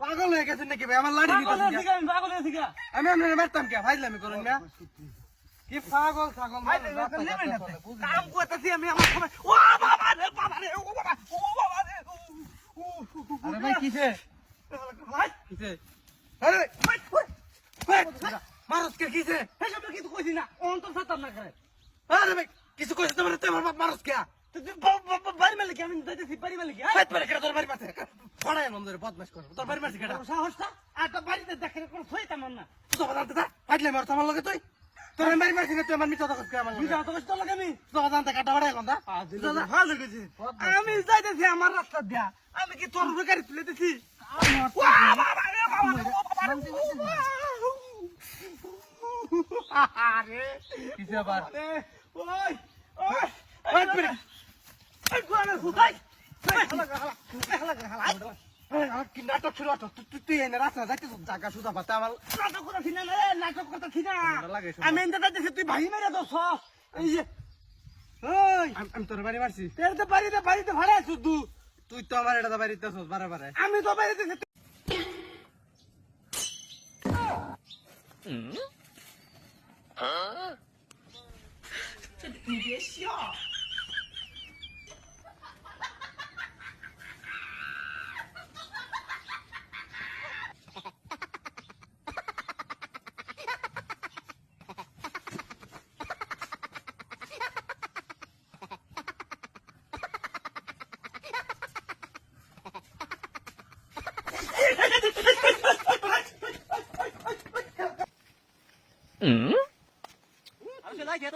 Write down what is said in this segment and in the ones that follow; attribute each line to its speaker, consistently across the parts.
Speaker 1: পাগল হয়ে গেছেন নাকি ভাই আমার লাড়ি
Speaker 2: পাগল
Speaker 1: দিতে
Speaker 2: হয়েছি আমি পাগল হয়েছি গা
Speaker 1: আমি আপনার মারতাম কে ফাইজলামি করুন না কি পাগল ছাগল কাম করতেছি আমি আমার সবাই ও বাবা রে বাবা রে ও বাবা ও বাবা রে
Speaker 2: আরে ভাই কিসে কিসে
Speaker 1: আরে মারস কে কিছে
Speaker 2: এসব সব কিছু কইছি না অন্তর সাতার না করে
Speaker 1: আরে ভাই কিছু কইছ তোমার তোমার বাপ মারস কে
Speaker 2: বাড়ি মালিক আমি যাইতেছি বাড়ি মালিক
Speaker 1: হাত পারে কেটে তোর বাড়ি পাশে। ফড়ায় মন ধরে বদমাশ কর তোর বাড়ি পাশে কেটে
Speaker 2: সাহসটা আর তো বাড়িতে দেখে কোনো থইতাম না।
Speaker 1: তো জানতে তা হাইলে মার তোমার লগে তুই। তোর বাড়ি পাশে তুই আমার মিথ্যা কথা কই আমার লগে
Speaker 2: তো কষ্ট লাগে আমি
Speaker 1: তো জানতে কাটা বাড়ায় কোনটা
Speaker 2: ভালো গেছি
Speaker 1: আমি যাইতেছি আমার রাস্তা দিয়া আমি কি তোর উপরে গাড়ি তুলে দিছি আরে
Speaker 2: কিসে আবার
Speaker 1: ওই ওই ওই মিনিট এই কোয়ালে হুদাই কি নাটক শুরু হতো? তুই তুই এনে রাস্তা যাইতে জায়গা সুদা পাতা আমার
Speaker 2: নাটক করতেছি না নাটক করতেছি না আমি এনতে যাইতেছি তুই ভাই মেরে দোষ এই যে ওই
Speaker 1: আমি- আমি তোর বাড়ি মারছি।
Speaker 2: তের তো বাড়িতে বাড়িতে ভাড়া আছো তুই
Speaker 1: তুই তো আমার এটা বাড়িতে আসছ বারে বারে।
Speaker 2: আমি তো বাড়িতে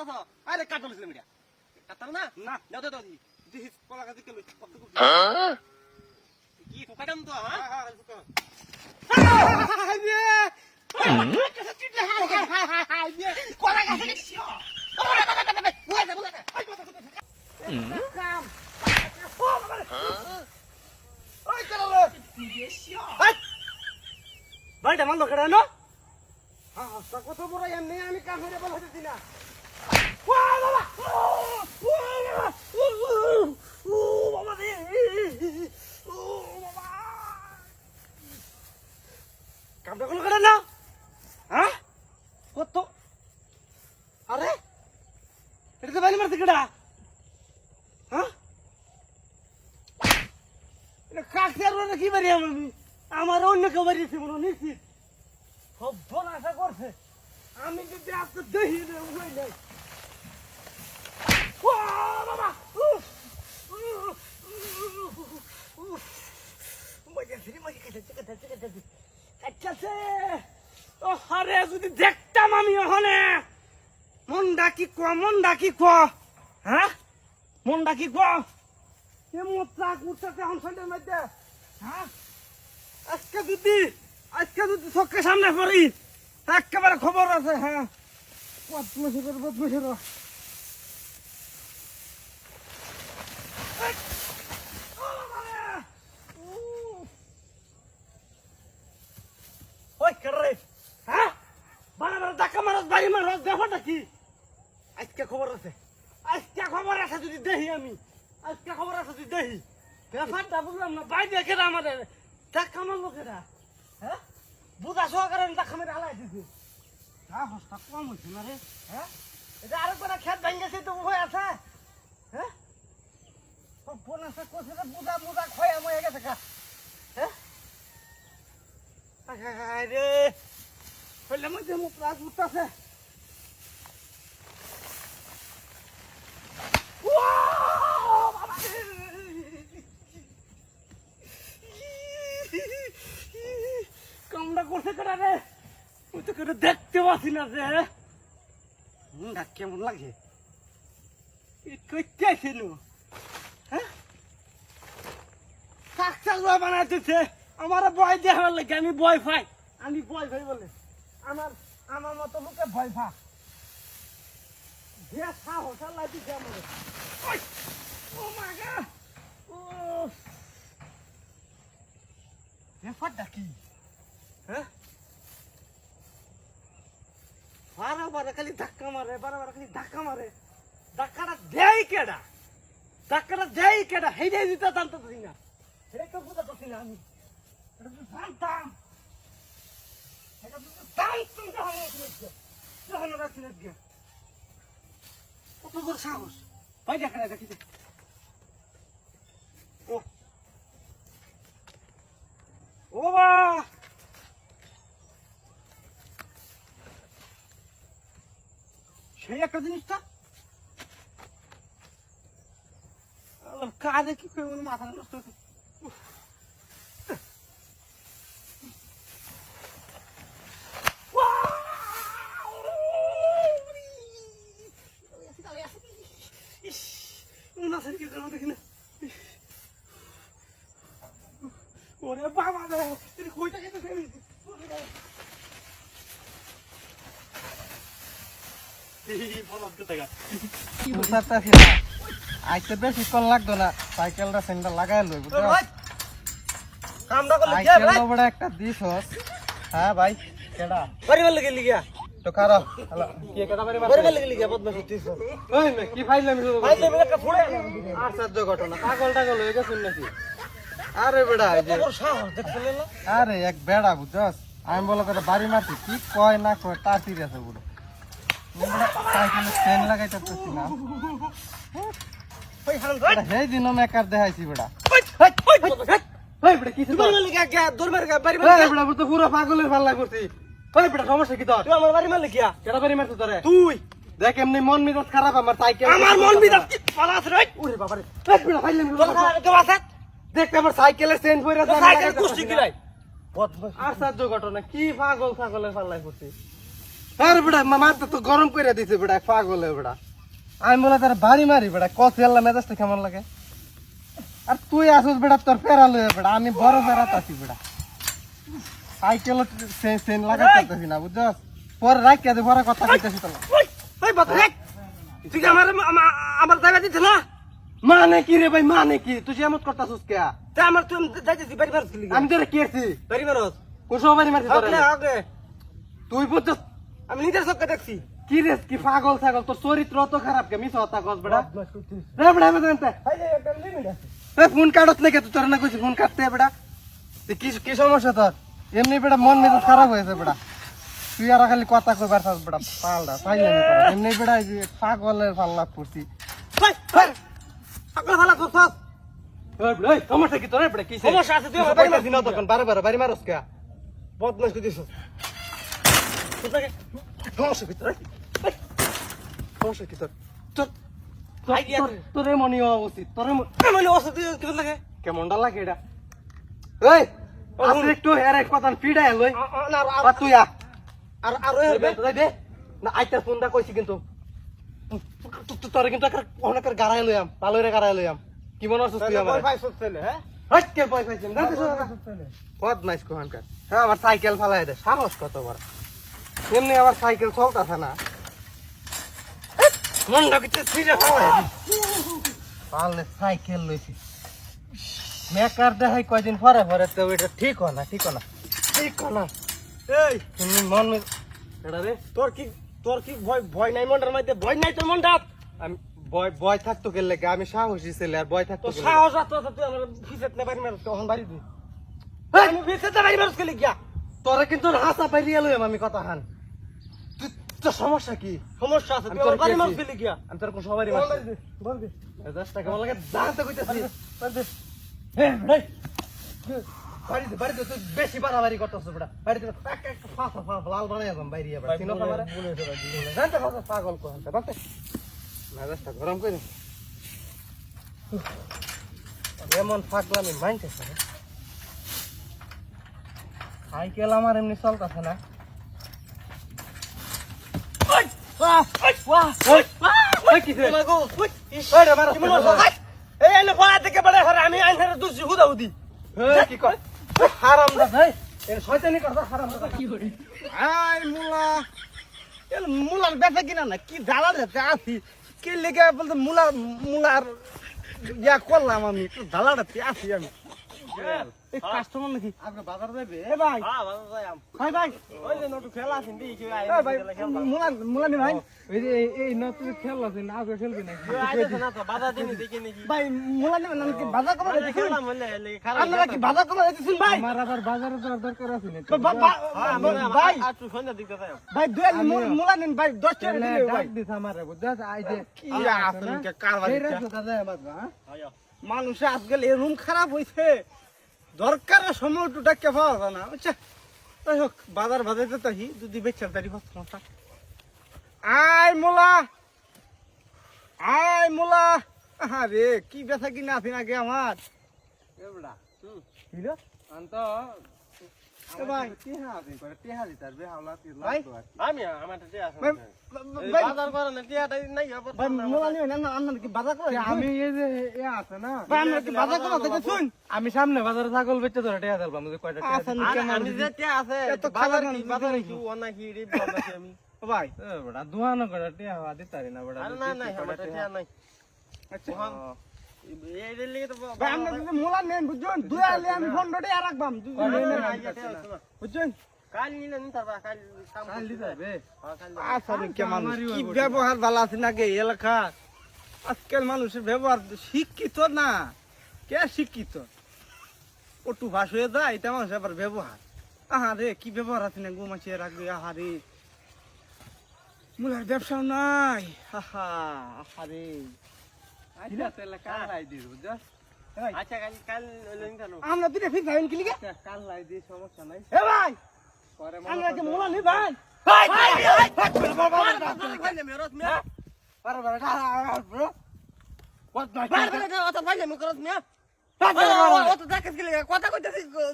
Speaker 1: আছো আরে কাটল ছিল মিডিয়া কাটল না না দাও দাও দিস কলা গাছ কি তো হ্যাঁ হ্যাঁ
Speaker 2: কলা
Speaker 1: ভাইটা মানলো কেডা না হ্যাঁ কত বড় এমনি আমি কাম হইরে বল হইতেছি কামটা কোন কেডা না হ্যাঁ কত আরে এটা তো বাড়ি মারতে কেডা হ্যাঁ এটা কাকতে আর কি বাড়ি আমি আমার অন্য কেউ বাড়িয়েছে মনে নিশ্চিত সব আশা করছে আমি যদি আজকে দেখি নাই হারে যদি দেখতাম আমি ওখানে মন ডাকি ক মন ডাকি ক হ্যাঁ? মন ডাকি ক মোত্রা কুত্তাতে অংশের মধ্যে হ্যাঁ আজকে যদি আজকে যদি চোখের সামনে পড়ি, একেবারে খবর আছে হ্যাঁ। পদ্মশেখর পদ্মশেখর ওই কেরে হ্যাঁ? বারে বারে ধাক্কা মারস, বাড়ি মারস, ব্যাপারটা কি? আজকে খবর আছে। আজকে খবর আছে যদি দেখি আমি। আজকে খবর আছে যদি দেখি ব্যাপারটা বুঝলাম না, বাইরে কেরা আমাদের? ধাক্কা মারলো কেরা হ্যাঁ? বুঝা সহকারে ধাক্কা মেরে আলাই দিছে। হ্যাঁ হস্তা কম হয়েছে না রে হ্যাঁ? এটা আরেকবার খেত ভেঙেছে তো উভয় আছে। হ্যাঁ? ফোন আছে কোথায় বুঝা বুঝা খয়া ময়ে গেছে কা হ্যাঁ? রে। হইলে মধ্যে মুখ রাজ উঠতেছে। করছে রে? তো কেটে দেখতে পাচ্ছি না রে। কেমন লাগে? কইতে হ্যাঁ সাকসাস বানাইতেছে। আমার ভয় দেওয়ার লাগে, আমি বয় পাই। আমি বয় পাই বলে। আমার আমার মতো লোকে ভয় কি? হ্যাঁ? খালি ধাক্কা মারে ধাক্কা মারে। ধাক্কাটা দেয় কেডা? ধাক্কাটা দেয় কেডা? হেডে দিতে জানতেছি না। হেডে তো বুঝাতেছি না আমি এটা তো জানতাম এটা তো জানতাম যখন রাখছি না যখন রাখছি না কত বড় সাহস ভাই দেখা না দেখি ও ও বা সেই একটা জিনিসটা আল্লাহ, কাজে কি করে ওর মাথা নষ্ট হচ্ছে? উফ। ইস, মাথার কি করব দেখি না। ওরে বাবা রে, তুই কইটা খেতে চাইবি?
Speaker 2: আইতে বেশিক্ষণ লাগতো না সাইকেলটা সেন্টার লাগাই লই
Speaker 1: তোর ভাই, কামটা করলে কি
Speaker 2: সাইকেল
Speaker 1: ভাই?
Speaker 2: বড় একটা দিস হ্যাঁ ভাই কেডা?
Speaker 1: গেলি
Speaker 2: তো খারাপ কি কেডা বাড়ি
Speaker 1: বাড়ি মারলে গেলি বদমাশ হচ্ছিস
Speaker 2: ওই মে কি ফাইলাম
Speaker 1: ভাই তুমি একটা ফুড়ে
Speaker 2: আশ্চর্য ঘটনা। পাগল টাগল হয়ে গেছেন নাকি? আরে বেড়া আরে এক বেড়া বুঝছস? আমি বলো করে বাড়ি মারছি। কি কয় না কয় তা তীর আছে বুড়ো। চেন লাগাইতে পারছি না?
Speaker 1: ওই হারাম ভাই
Speaker 2: বেটা, সেই দিনও মেকার দেখাইছি বেড়া।
Speaker 1: তুই
Speaker 2: পুরো পাগলের সমস্যা কি তোর?
Speaker 1: আমার বাড়ি মারলে
Speaker 2: বাড়ি তোরে?
Speaker 1: তুই।
Speaker 2: দেখ এমনি মন মেজাজ খারাপ আমার সাইকেল
Speaker 1: আমার মন বিদাত কি? পালা রে
Speaker 2: ওরে বাবা রে ওই বেটা ফাইলাম
Speaker 1: তোর খারাপ কেউ আছে
Speaker 2: দেখ আমার সাইকেলের চেন
Speaker 1: তোর সাইকেল কুস্তি কিলাই
Speaker 2: আশ্চর্য ঘটনা কি পাগল ছাগলের পাল্লায় করছি আরে বেটা মাথা তো গরম করে দিছে বেটা পাগলে বেটা। আমি বলে তার বাড়ি মারি বেটা কত এল্লা মেজাজটা কেমন লাগে? আর তুই আসুস বেটা তোর ফেরা লয়ে বেটা আমি বড় ফেরাত আছি বেটা। সাইকেল সেন লাগাতে পারতেছি না বুঝছস? পরে রাখিয়া দে বড় কথা কইতেছি
Speaker 1: বদমাশ তুই আমার আমা- আমার জায়গা দিতে না?
Speaker 2: মানে কি রে ভাই মানে কি? তুই এমন করতাছিস কে?
Speaker 1: তা আমার তুই যাইতেছি বাড়ি মারছিলি
Speaker 2: আমি তোরে কেছি
Speaker 1: বাড়ি মারস
Speaker 2: কোন সময় বাড়ি মারছি তোরে
Speaker 1: আগে
Speaker 2: তুই বুঝছস?
Speaker 1: আমি নিজের চোখে দেখছি।
Speaker 2: কি রে কি পাগল ছাগল? তোর চরিত্র তো খারাপ কে? মিছ হতা কস বেটা। রে বেটা আমি জানতে এ ফোন কাটত নাকি? তুই তোর না কইছি ফোন কাটতে বেটা। তুই কি কি সমস্যা তোর? এমনি বেটা মন মেজাজ খারাপ হয়েছে বেটা। তুই আর খালি কথা কইবার থাক বেটা। পালটা পাইলে এমনি বেটা পাগলের পাল্লা পড়ছি
Speaker 1: ভাই সকল ভালো
Speaker 2: সমস্যা কি তোর? বেটা কি
Speaker 1: সমস্যা আছে, তুই বাড়ি মারছিস
Speaker 2: না তখন বারে বারে বাড়ি মারস কে?
Speaker 1: বদমাশ তোকে সমস্যা কি তোর?
Speaker 2: সমস্যা কি তোর? তোর তোর- তোর এমনই হওয়া উচিত তোর এমন
Speaker 1: মানে ওষুধ কি লাগে?
Speaker 2: কেমনটা লাগে এটা? আসলে একটু এর এক কথা ফিডাই লই
Speaker 1: না
Speaker 2: আর তুই
Speaker 1: আর আর
Speaker 2: দে না আইতার ফোনটা কইছি কিন্তু। তোরে কিন্তু একটা অনেকের গাড়াই লইয়াম পালরে গাড়াই লইয়াম কি মনে হচ্ছে তুই আমার?
Speaker 1: ভাই সত্যি হ্যাঁ?
Speaker 2: হট কে পয়সা পাইছিস না কত নাইস কোহানকার। হ্যাঁ আমার সাইকেল ফালাই দে সাহস কত বড়। এমনি আমার সাইকেল চলতেছে না।
Speaker 1: মনটা ছিঁড়ে হয়
Speaker 2: পারলে সাইকেল লইছি। মেকার দেখাই কয়দিন পরে পরে তো এটা ঠিক না ঠিক না। ঠিক না।
Speaker 1: এই
Speaker 2: তুমি মন এটা রে
Speaker 1: তোর কি তোর কি ভয় ভয় নাই মনটার মধ্যে? ভয় নাই তোর মনটা
Speaker 2: আমি বয় বয় থাকতো গেলে আমি সাহসী ছেলে আর বয় থাকতো
Speaker 1: সাহস তুই আমার ফিসেত না বাড়ি তখন বাড়ি দি! আমি ফিসেত না বাড়ি গেলি গিয়া।
Speaker 2: তোরা কিন্তু হাসা আমি কথা হান। তোর সমস্যা কি?
Speaker 1: সমস্যা আছে তুই আমার বাড়ি গিয়া।
Speaker 2: আমি তোর কোন সবারই
Speaker 1: বল
Speaker 2: মারছি
Speaker 1: দে, বল দে।
Speaker 2: দশটা কেমন লাগে জানতে কইতেছি।
Speaker 1: হ্যাঁ, ভাই।
Speaker 2: বাড়িতে বাড়িতে তুই বেশি বাড়াবাড়ি করতেছ বেটা। বাড়িতে লাল বানাই যাম বাইরে চিনো পাগল কোহানতে মেজাজটা গরম করে এমন ফাঁকলামি মানতেছে না সাইকেল আমার এমনি চলতেছে না।
Speaker 1: কি আমি আইনারে হুদা হুদি।
Speaker 2: কি কর হারাম দা ভাই এর শয়তানি করਦਾ হারাম দা।
Speaker 1: আই মুলা। এল মুলার বেচা কিনা না কি জ্বালা রেতে আছি। কি লেগে বলতে মুলা মুলার ইয়া করলাম আমি একটু আসি আমি। কাস্টমার নাকি?
Speaker 2: আপনি বাজার যাবে
Speaker 1: এ ভাই।
Speaker 3: হ্যাঁ ভালো যাই আম।
Speaker 1: ভাই ভাই।
Speaker 3: ওই যে নটু খেলা আছেন দি কি আই
Speaker 1: ভাই মুলা মুলা নি ভাই।
Speaker 2: এই যে এই- এই নতুন খেল আছে না আগে খেলবি নাকি?
Speaker 3: আইতেছে না তো বাধা দিনি দেখি নাকি।
Speaker 1: ভাই মুলা নি নাকি বাজার
Speaker 3: খেলা খারাপ
Speaker 1: আপনারা কি বাজার কমা দিতেছেন ভাই?
Speaker 2: আমার আবার বাজারে যাওয়ার দরকার আছে না
Speaker 3: হ্যাঁ
Speaker 1: ভাই।
Speaker 3: আটু যাই
Speaker 1: ভাই দুই মুলা নিন ভাই দশ টাকা দিলে ভাই।
Speaker 2: ডাক দিস আমারে বুঝছস আই যে
Speaker 1: কি আসলে কারবার
Speaker 2: এই রাস্তা দাদা আমার হ্যাঁ?
Speaker 1: মানুষের আজকাল এরকম খারাপ হইছে। দরকারের সময় টু ডাক্কে পাওয়া যায় না। বুঝছে যাই হোক বাজার বাজাইতে তাহি যদি বেচার দাঁড়ি হচ্ছে আয় মোলা আয় মোলা। আরে কি ব্যথা কি
Speaker 2: না
Speaker 1: আমরা।
Speaker 2: আমি সামনে বাজারে ছাগল বেচতে ধরে টিহা দিলাম যে কয়টা
Speaker 1: আচ্ছা,
Speaker 3: আমি আমি?
Speaker 1: ভাই।
Speaker 2: দুহানো করে টিহা হওয়া দিতারি না
Speaker 1: আচ্ছা। ভাই আমরা যদি মোলা নেন বুঝছেন? দুই আলে আমি পনেরো টাকা রাখবাম বুঝছেন?
Speaker 3: কাল নিলে নি তারপর কাল কাম
Speaker 2: কাল দিতাবে
Speaker 3: হ্যাঁ
Speaker 1: কে কি ব্যবহার ভালো আছে নাকি এলাকা? আজকাল মানুষের ব্যবহার শিক্ষিত না। কে শিক্ষিত? ওটু ভাস হয়ে যায় এটা মানুষের আবার ব্যবহার। আহা রে কি ব্যবহার আছে না গোমাছিয়ে রাখবে আহা রে মুলার ব্যবসাও নাই। আহা আহা রে আমরা দুটো ফির ভাইন কি
Speaker 2: কাল লাই দিস সমস্যা নাই
Speaker 1: এ ভাই আমরা কি মোলা নি ভাই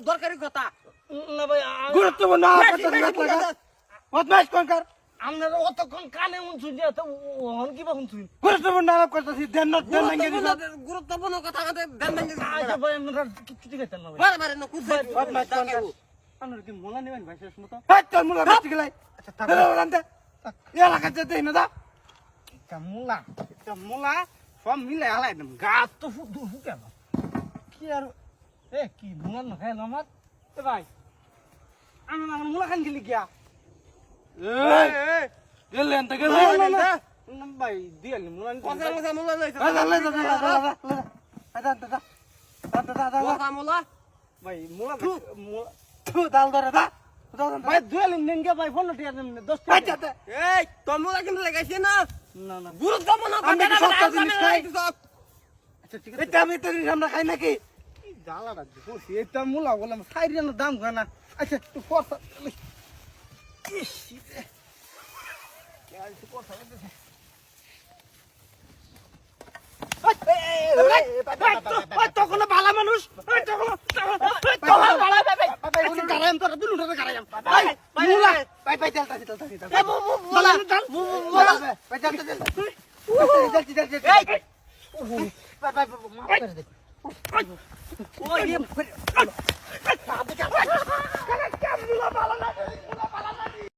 Speaker 3: দরকারি কথা
Speaker 2: গুরুত্বপূর্ণ
Speaker 1: আপনারা অতক্ষণ কানে শুনছি তো হন কিবা শুনছি
Speaker 2: গুরুত্বপূর্ণ আলাপ করতেছি দেন না দেন গেলি
Speaker 3: গুরুত্বপূর্ণ কথা কথা দেন দেন
Speaker 1: আচ্ছা ভাই আপনারা কিচ্ছু ঠিক আছে না
Speaker 3: বারে বারে না কুছে
Speaker 2: কর
Speaker 1: আপনারা কি মোলা নেবেন ভাই শেষ মতো?
Speaker 2: হাত তোর মুলা বেচতে গেলাই আচ্ছা থাক রান্তে এলাকা যেতে না দা
Speaker 1: একটা মোলা একটা মোলা সব মিলে হালাই দেন গাছ তো ফুট ফুটে না। কি আর এ কি মোলা না খাই আমার? এ ভাই আমি আমার মোলা খান গেলি গিয়া।
Speaker 2: এই গেলে আনতে গেলে
Speaker 1: না, না, না, ভাই দিয়ে মোলা নিতে
Speaker 3: কথা কথা মোলা লইছ।
Speaker 2: আদা লে দা দা দা আদা দা দা আদা দা দা
Speaker 3: কথা মোলা
Speaker 1: ভাই মোলা মোলা
Speaker 2: তু দাল ধরে দা
Speaker 1: ভাই দুয়ালি নেন গে ভাই ফোন টিয়া দেন দশ
Speaker 2: আচ্ছা
Speaker 1: টাকা
Speaker 3: এই তোর মোলা কিন্তু লাগাইছে না?
Speaker 1: না না।
Speaker 3: গুরুত্বপূর্ণ
Speaker 2: আমি কি সস্তা জিনিস খাই?
Speaker 1: আচ্ছা ঠিক
Speaker 2: এটা আমি তোর আমরা খাই নাকি?
Speaker 1: জ্বালাটা এটা মূলা বললাম সাইরিয়ানোর দাম হয় আচ্ছা ফর্সা তখন ভালো মানুষ ওই,